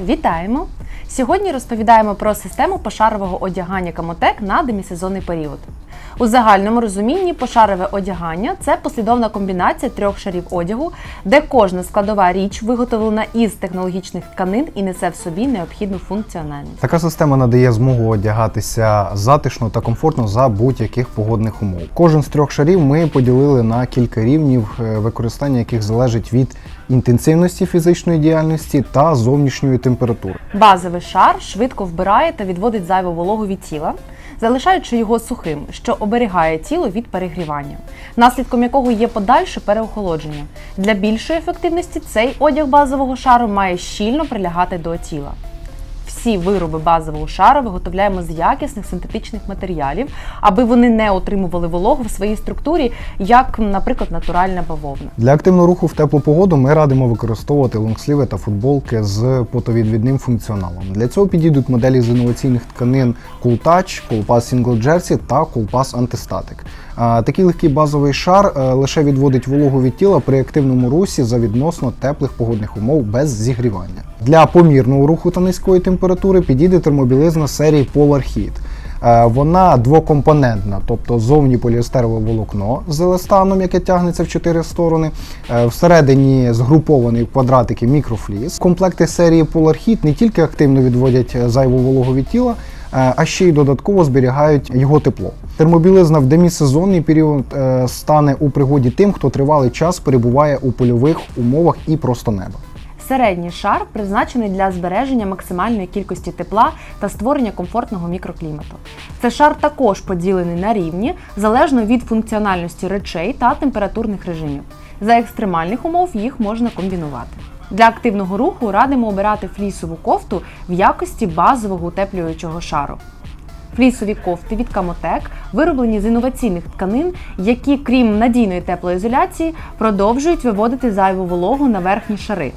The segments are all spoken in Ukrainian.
Вітаємо! Сьогодні розповідаємо про систему пошарового одягання Камотек на демісезонний період. У загальному розумінні пошарове одягання це послідовна комбінація трьох шарів одягу, де кожна складова річ виготовлена із технологічних тканин і несе в собі необхідну функціональність. Така система надає змогу одягатися затишно та комфортно за будь-яких погодних умов. Кожен з трьох шарів ми поділили на кілька рівнів, е, використання яких залежить від інтенсивності фізичної діяльності та зовнішньої температури. Базовий шар швидко вбирає та відводить зайву вологу від тіла, залишаючи його сухим, що оберігає тіло від перегрівання, наслідком якого є подальше переохолодження. Для більшої ефективності цей одяг базового шару має щільно прилягати до тіла. Всі вироби базового шару виготовляємо з якісних синтетичних матеріалів, аби вони не отримували вологу в своїй структурі, як, наприклад, натуральна бавовна. Для активного руху в теплу погоду ми радимо використовувати лонгсліви та футболки з потовідвідним функціоналом. Для цього підійдуть моделі з інноваційних тканин Cool Touch, Cool Pass Single Jersey та Cool Pass Antistatic. Такий легкий базовий шар е, лише відводить вологу від тіла при активному русі за відносно теплих погодних умов без зігрівання. Для помірного руху та низької температури підійде термобілизна серії Polar Heat. Е, Вона двокомпонентна, тобто зовні поліестерове волокно з еластаном, яке тягнеться в чотири сторони. Е, Всередині згрупований квадратики мікрофліс. Комплекти серії Polar Heat не тільки активно відводять е, зайву вологу від тіла, а ще й додатково зберігають його тепло. Термобілизна в демісезонний період стане у пригоді тим, хто тривалий час перебуває у польових умовах і просто неба. Середній шар призначений для збереження максимальної кількості тепла та створення комфортного мікроклімату. Цей шар також поділений на рівні залежно від функціональності речей та температурних режимів. За екстремальних умов їх можна комбінувати. Для активного руху радимо обирати флісову кофту в якості базового утеплюючого шару. Флісові кофти від Камотек вироблені з інноваційних тканин, які, крім надійної теплоізоляції, продовжують виводити зайву вологу на верхні шари.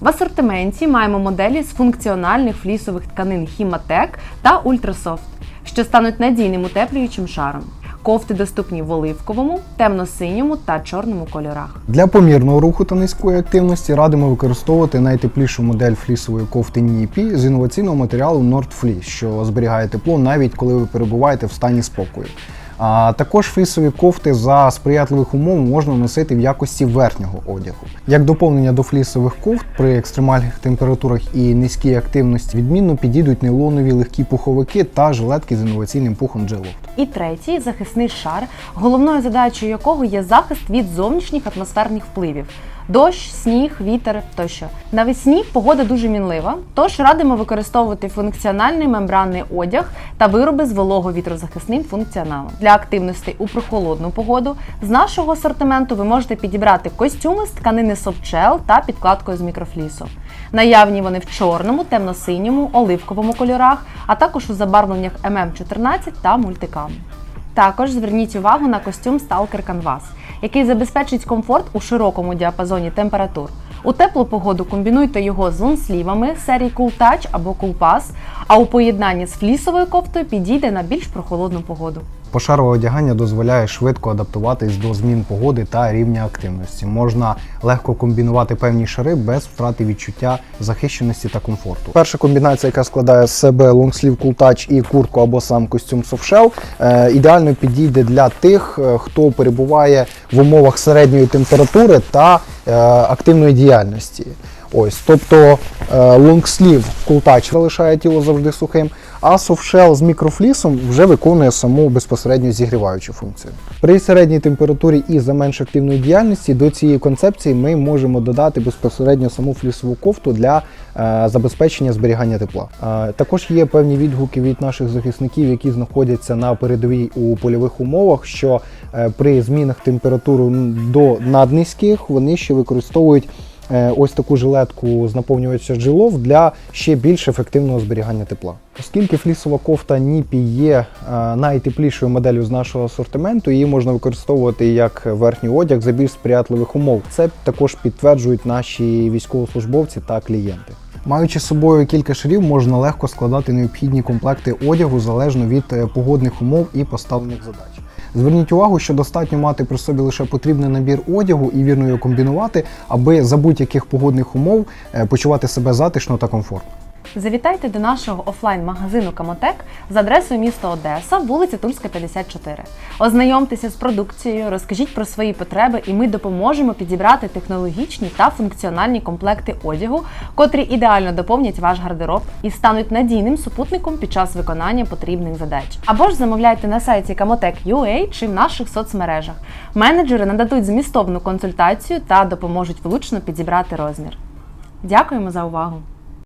В асортименті маємо моделі з функціональних флісових тканин Хіматек та Ультрасофт, що стануть надійним утеплюючим шаром. Кофти доступні в оливковому, темно-синьому та чорному кольорах. Для помірного руху та низької активності радимо використовувати найтеплішу модель флісової кофти Ніпі з інноваційного матеріалу Nordfleece, що зберігає тепло навіть коли ви перебуваєте в стані спокою. А також флісові кофти за сприятливих умов можна носити в якості верхнього одягу. Як доповнення до флісових кофт при екстремальних температурах і низькій активності відмінно підійдуть нейлонові легкі пуховики та жилетки з інноваційним пухом G-Loft. І третій захисний шар, головною задачею якого є захист від зовнішніх атмосферних впливів. Дощ, сніг, вітер тощо. Навесні погода дуже мінлива, тож радимо використовувати функціональний мембранний одяг та вироби з волого-вітрозахисним функціоналом. Для активностей у прохолодну погоду з нашого асортименту ви можете підібрати костюми з тканини софтшел та підкладкою з мікрофлісу. Наявні вони в чорному, темно-синьому, оливковому кольорах, а також у забарвленнях MM14 та мультикам. Також зверніть увагу на костюм Stalker Canvas, який забезпечить комфорт у широкому діапазоні температур. У теплу погоду комбінуйте його з лонслівами серії Cool Touch або Cool Pass, а у поєднанні з флісовою кофтою підійде на більш прохолодну погоду. Пошарове одягання дозволяє швидко адаптуватись до змін погоди та рівня активності. Можна легко комбінувати певні шари без втрати відчуття захищеності та комфорту. Перша комбінація, яка складає з себе лонгслів Touch і куртку або сам костюм Softshell, е, ідеально підійде для тих, е, хто перебуває в умовах середньої температури та е, активної діяльності. Ось, тобто лонгслів Touch залишає тіло завжди сухим, а Softshell з мікрофлісом вже виконує саму безпосередньо зігріваючу функцію. При середній температурі і за менш активної діяльності до цієї концепції ми можемо додати безпосередньо саму флісову кофту для е, забезпечення зберігання тепла. Е, також є певні відгуки від наших захисників, які знаходяться на передовій у польових умовах, що е, при змінах температури до наднизьких вони ще використовують ось таку жилетку з наповнювача джилов для ще більш ефективного зберігання тепла. Оскільки флісова кофта Ніпі є е, найтеплішою моделлю з нашого асортименту, її можна використовувати як верхній одяг за більш сприятливих умов. Це також підтверджують наші військовослужбовці та клієнти. Маючи з собою кілька шарів, можна легко складати необхідні комплекти одягу залежно від е, погодних умов і поставлених задач. Зверніть увагу, що достатньо мати при собі лише потрібний набір одягу і вірно його комбінувати, аби за будь-яких погодних умов е, почувати себе затишно та комфортно. Завітайте до нашого офлайн-магазину Камотек за адресою міста Одеса, вулиця Тульська, 54. Ознайомтеся з продукцією, розкажіть про свої потреби, і ми допоможемо підібрати технологічні та функціональні комплекти одягу, котрі ідеально доповнять ваш гардероб і стануть надійним супутником під час виконання потрібних задач. Або ж замовляйте на сайті Kamotek.ua чи в наших соцмережах. Менеджери нададуть змістовну консультацію та допоможуть влучно підібрати розмір. Дякуємо за увагу!